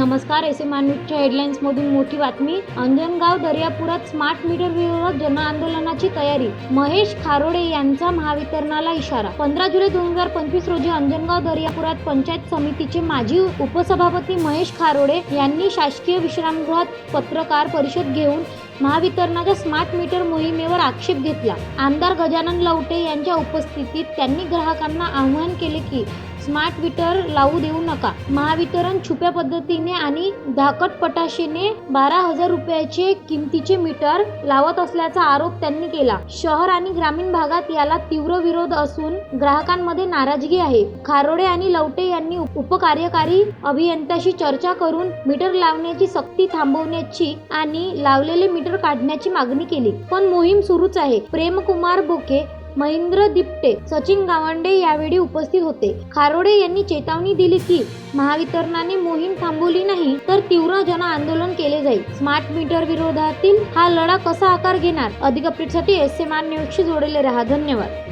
नमस्कार S M R न्यूजच्या हेडलाईन्समधून मोठी बातमी. अंजनगाव दर्यापुरात स्मार्ट मीटर विरोधात जनआंदोलनाची तयारी. महेश खारोडे यांचा महावितरणाला इशारा. पंधरा जुलै दोन हजार पंचवीस रोजी अंजनगाव दर्यापुरात पंचायत समितीचे माजी उपसभापती महेश खारोडे यांनी शासकीय विश्रामगृहात पत्रकार परिषद घेऊन महावितरणाच्या स्मार्ट मीटर मोहिमेवर आक्षेप घेतला. आमदार गजानन लवटे यांच्या उपस्थितीत त्यांनी ग्राहकांना आवाहन केले की स्मार्ट मीटर लावू देऊ नका. महावितरण छुप्या पद्धतीने आणि धाकटपटाशीने बारा हजार रुपयाचे किमतीचे मीटर लावत असल्याचा आरोप त्यांनी केला. शहर आणि ग्रामीण भागात याला तीव्र विरोध असून ग्राहकांमध्ये नाराजगी आहे. खारोडे आणि लवटे यांनी उपकार्यकारी अभियंत्याशी चर्चा करून मीटर लावण्याची सक्ती थांबवण्याची आणि लावलेले मीटर काढण्याची मागणी केली. पण मोहीम सुरूच आहे. प्रेमकुमार बोके महेंद्र दिपटे सचिन गावंडे यावेळी उपस्थित होते. खारोडे यांनी चेतावणी दिली की महावितरणाने मोहीम थांबवली नाही तर तीव्र जन आंदोलन केले जाईल. स्मार्ट मीटर विरोधातील हा लढा कसा आकार घेणार? अधिक अपडेटसाठी एस एम आर न्यूजशी जोडले रहा. धन्यवाद.